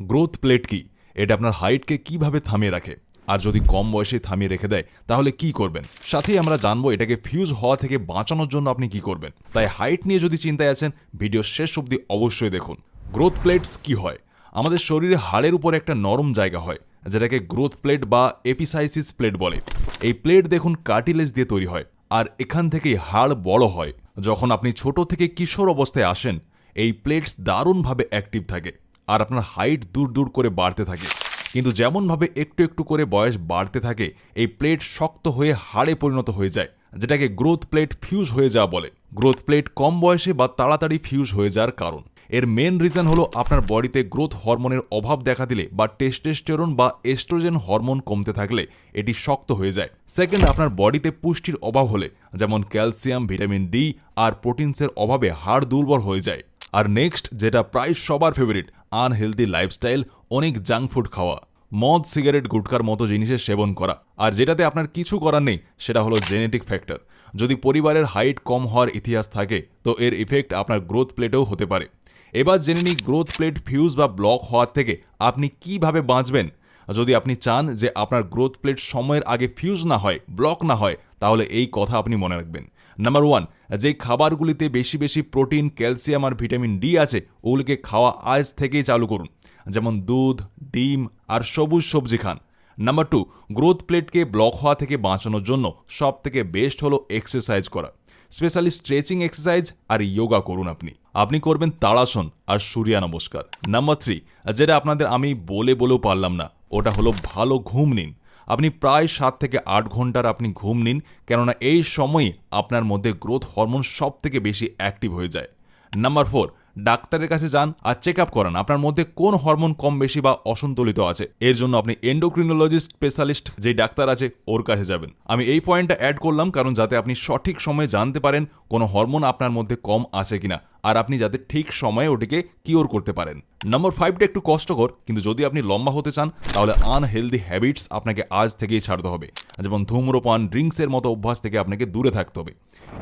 Growth plate কি? এটা আপনার হাইটকে কীভাবে থামিয়ে রাখে? আর যদি কম বয়সে থামিয়ে রেখে দেয়, তাহলে কি করবেন? সাথেই আমরা জানব এটাকে ফিউজ হওয়া থেকে বাঁচানোর জন্য আপনি কি করবেন। তাই হাইট নিয়ে যদি চিন্তায় আছেন ভিডিও শেষ অবধি অবশ্যই দেখুন। গ্রোথ প্লেটস কি হয়? আমাদের শরীরে হাড়ের উপর একটা নরম জায়গা হয়, যেটাকে গ্রোথ প্লেট বা এপিসাইসিস প্লেট বলে। এই প্লেট দেখুন কার্টিলেজ দিয়ে তৈরি হয়, আর এখান থেকেই হাড় বড় হয়। যখন আপনি ছোট থেকে কিশোর অবস্থায় আসেন, এই প্লেটস দারুণভাবে অ্যাক্টিভ থাকে। আর আপনার হাইট দূর দূর করে বাড়তে থাকে। কিন্তু যেমনভাবে একটু একটু করে বয়স বাড়তে থাকে, এই প্লেট শক্ত হয়ে হাড়ে পরিণত হয়ে যায়, যেটাকে গ্রোথ প্লেট ফিউজ হয়ে যাওয়া বলে। গ্রোথ প্লেট কম বয়সে বা তাড়াতাড়ি ফিউজ হয়ে যাওয়ার কারণ। এর মেন রিজন হলো আপনার বডিতে গ্রোথ হরমোনের অভাব দেখা দিলে বা টেস্টেস্টেরন বা এস্ট্রোজেন হরমোন কমতে থাকলে এটি শক্ত হয়ে যায়। সেকেন্ড আপনার বডিতে পুষ্টির অভাব হলে, যেমন ক্যালসিয়াম ভিটামিন ডি আর প্রোটিনসের অভাবে হাড় দুর্বল হয়ে যায়। আর নেক্সট যেটা প্রায় সবার ফেভারিট আনহেলদি লাইফস্টাইল, অনেক জাঙ্ক ফুড খাওয়া, মদ, সিগারেট, গুটকার মতো জিনিসের সেবন করা। আর যেটাতে আপনার কিছু করার নেই, সেটা হলো জেনেটিক ফ্যাক্টর। যদি পরিবারের হাইট কম হওয়ার ইতিহাস থাকে, তো এর ইফেক্ট আপনার গ্রোথ প্লেটেও হতে পারে। এবার জেনে নিই গ্রোথ প্লেট ফিউজ বা ব্লক হওয়ার থেকে আপনি কীভাবে বাঁচবেন? যদি আপনি চান যে আপনার গ্রোথ প্লেট সময়ের আগে ফিউজ না হয় ব্লক না হয়, তাহলে এই কথা আপনি মনে রাখবেন। নাম্বার ওয়ান যে খাবারগুলিতে বেশি বেশি প্রোটিন ক্যালসিয়াম আর ভিটামিন ডি আছে, ওগুলিকে খাওয়া আজ থেকেই চালু করুন। যেমন দুধ, ডিম আর সবুজ সবজি খান। নাম্বার টু গ্রোথ প্লেটকে ব্লক হওয়া থেকে বাঁচানোর জন্য সব থেকে বেস্ট হলো এক্সারসাইজ করা। স্পেশালি স্ট্রেচিং এক্সারসাইজ আর যোগা করুন আপনি। আপনি করবেন তাড়াসন আর সূর্যা নমস্কার। নাম্বার থ্রি যেটা আপনাদের আমি বলে বলেও পারলাম না ওটা হলো ভালো ঘুম নিন। আপনি প্রায় সাত থেকে আট ঘণ্টার আপনি ঘুম নিন, কেননা এই সময়ই আপনার মধ্যে গ্রোথ হরমোন সব থেকে বেশি অ্যাক্টিভ হয়ে যায়। নাম্বার ফোর ডাক্তারের কাছে যান আর চেক আপ করান আপনার মধ্যে কোন হরমোন কম বেশি বা অসন্তুলিত আছে। এর জন্য আপনি এন্ডোক্রিনোলজিস্ট স্পেশালিস্ট যে ডাক্তার আছে, ওর কাছে যাবেন। আমি এই পয়েন্টটা অ্যাড করলাম কারণ যাতে আপনি সঠিক সময়ে জানতে পারেন কোনো হরমোন আপনার মধ্যে কম আছে কিনা আর আপনি যাতে ঠিক সময়ে ওটিকে কিওর করতে পারেন। নম্বর ফাইভটা একটু কষ্টকর, কিন্তু যদি আপনি লম্বা হতে চান, তাহলে আনহেলদি হ্যাবিটস আপনাকে আজ থেকেই ছাড়তে হবে। যেমন ধূম্রপান ড্রিঙ্কসের মতো অভ্যাস থেকে আপনাকে দূরে থাকতে হবে।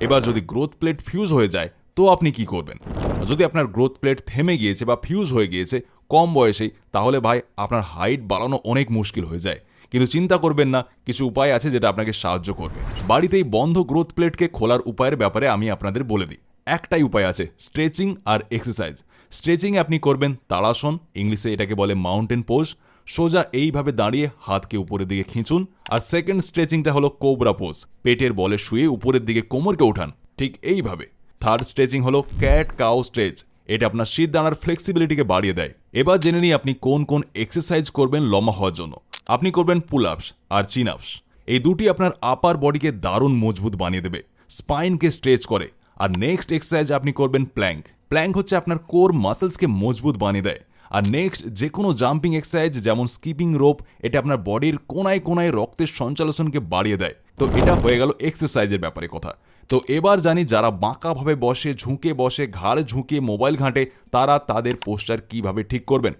এবার যদি গ্রোথ প্লেট ফিউজ হয়ে যায়, তো আপনি কি করবেন? যদি আপনার গ্রোথ প্লেট থেমে গিয়েছে বা ফিউজ হয়ে গিয়েছে কম বয়সেই, তাহলে ভাই আপনার হাইট বাড়ানো অনেক মুশকিল হয়ে যায়। কিন্তু চিন্তা করবেন না, কিছু উপায় আছে যেটা আপনাকে সাহায্য করবে। বাড়িতেই বন্ধ গ্রোথ প্লেটকে খোলার উপায়ের ব্যাপারে আমি আপনাদের বলে দিই। একটাই উপায় আছে স্ট্রেচিং আর এক্সারসাইজ স্ট্রেচিংয়ে আপনি করবেন তাড়াসন, ইংলিশে এটাকে বলে মাউন্টেন পোজ সোজা এইভাবে দাঁড়িয়ে হাতকে উপরের দিকে খিঁচুন। আর সেকেন্ড স্ট্রেচিংটা হলো কোবরা পোজ পেটের বলে শুয়ে উপরের দিকে কোমরকে উঠান। ঠিক এইভাবে। থার্ড স্ট্রেচিং হলো ক্যাট কাউ স্ট্রেচ এটা আপনার শীত দানার ফ্লেক্সিবিলিটিকে বাড়িয়ে দেয়। এবার জেনে নিই আপনি কোন কোন এক্সারসাইজ করবেন লম্বা হওয়ার জন্য। আপনি করবেন পুল আপস আর চিন আপস এই দুটি আপনার আপার বডিকে দারুণ মজবুত বানিয়ে দেবে। স্পাইনকে স্ট্রেচ করে। আর নেক্সট এক্সারসাইজ আপনি করবেন প্ল্যাঙ্ক প্ল্যাঙ্ক হচ্ছে আপনার কোর মাসেলসকে মজবুত বানিয়ে দেয়। আর নেক্সট যে কোনো জাম্পিং এক্সারসাইজ যেমন স্কিপিং রোপ এটা আপনার বডির কোনায় কোনায় রক্তের সঞ্চালনকে বাড়িয়ে দেয়। তো এটা হয়ে গেল এক্সারসাইজের ব্যাপারে কথা। তো এবার জানি যারা বাঁকাভাবে বসে, ঝুঁকে বসে, ঘাড় ঝুঁকে, মোবাইল ঘাঁটে, তারা তাদের পোস্টার কীভাবে ঠিক করবেন?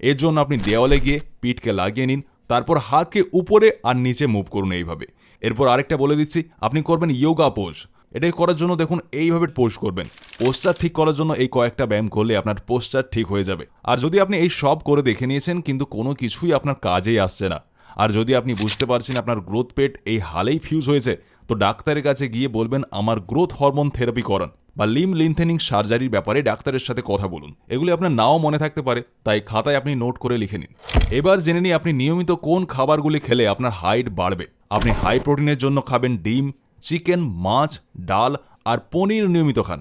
এর জন্য আপনি দেওয়ালে গিয়ে পিঠকে লাগিয়ে নিন, তারপর হাতকে উপরে আর নিচে মুভ করুন এইভাবে। এরপর আরেকটা বলে দিচ্ছি, আপনি করবেন ইয়োগা পোজ এটাই করার জন্য দেখুন, এইভাবে পোজ করবেন। পোস্টার ঠিক করার জন্য এই কয়েকটা ব্যায়াম করলে আপনার পোস্টার ঠিক হয়ে যাবে। আর যদি আপনি এই সব করে দেখে নিয়েছেন, কিন্তু কোনো কিছুই আপনার কাজেই আসছে না। আর যদি আপনি বুঝতে পারছেন আপনার গ্রোথ পেট এই হালেই ফিউজ হয়েছে তো ডাক্তারের কাছে গিয়ে বলবেন, আমার গ্রোথ হরমোন থেরাপি করান। বা লিম লিনথেনিং সার্জারির ব্যাপারে ডাক্তারের সাথে কথা বলুন। এগুলি আপনার নাও মনে থাকতে পারে, তাই খাতায় আপনি নোট করে লিখে নিন। এবার জেনে নিই আপনি নিয়মিত কোন খাবারগুলি খেলে আপনার হাইট বাড়বে। আপনি হাই প্রোটিনের জন্য খাবেন ডিম চিকেন মাছ, ডাল আর পনির নিয়মিত খান।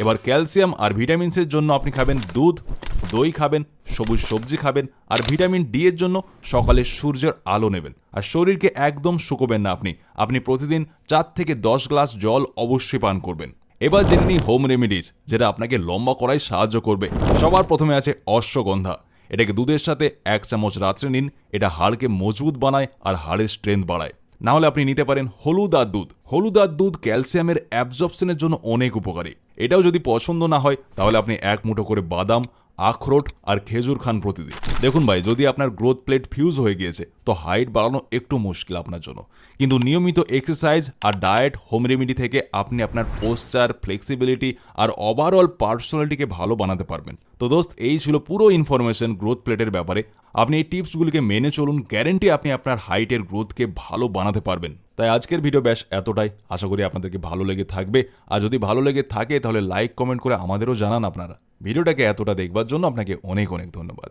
এবার ক্যালসিয়াম আর ভিটামিনসের জন্য আপনি খাবেন দুধ, দই খাবেন, সবুজ সবজি খাবেন, আর ভিটামিন ডি এর জন্য সকালে সূর্যের আলো নেবেন। আর শরীরকে একদম শুকোবেন না আপনি। আপনি প্রতিদিন চার থেকে দশ গ্লাস জল অবশ্যই পান করবেন। এবার জেনে নিই হোম রেমিডিস যেটা আপনাকে লম্বা করায় সাহায্য করবে। সবার প্রথমে আছে অশ্বগন্ধা। এটাকে দুধের সাথে এক চামচ রাত্রে নিন। এটা হাড়কে মজবুত বানায় আর হাড়ের স্ট্রেংথ বাড়ায়। না হলে আপনি নিতে পারেন হলুদ আর দুধ। হলুদ আর দুধ ক্যালসিয়ামের অ্যাবজর্পশনের জন্য অনেক উপকারী। এটাও যদি পছন্দ না হয়, তাহলে আপনি এক মুঠো করে বাদাম, আখরোট আর খেজুর খান প্রতিদিন। দেখুন ভাই, যদি আপনার গ্রোথ প্লেট ফিউজ হয়ে গিয়েছে তো হাইট বাড়ানো একটু মুশকিল আপনার জন্য। কিন্তু নিয়মিত এক্সারসাইজ আর ডায়েট হোম রেমেডি থেকে আপনি আপনার পোস্টার ফ্লেক্সিবিলিটি আর ওভারঅল পার্সোনালিটিকে ভালো বানাতে পারবেন। তো দোস্ত, এই ছিল পুরো ইনফরমেশন গ্রোথ প্লেটের ব্যাপারে। আপনি এই টিপসগুলিকে মেনে চলুন গ্যারেন্টি আপনি আপনার হাইটের গ্রোথকে ভালো বানাতে পারবেন। তাই আজকের ভিডিও ব্যাস এতটাই। আশা করি আপনাদেরকে ভালো লেগে থাকবে। আর যদি ভালো লেগে থাকে, তাহলে লাইক কমেন্ট করে আমাদেরও জানান আপনারা। ভিডিওটাকে এতটা দেখবার জন্য আপনাকে অনেক অনেক ধন্যবাদ।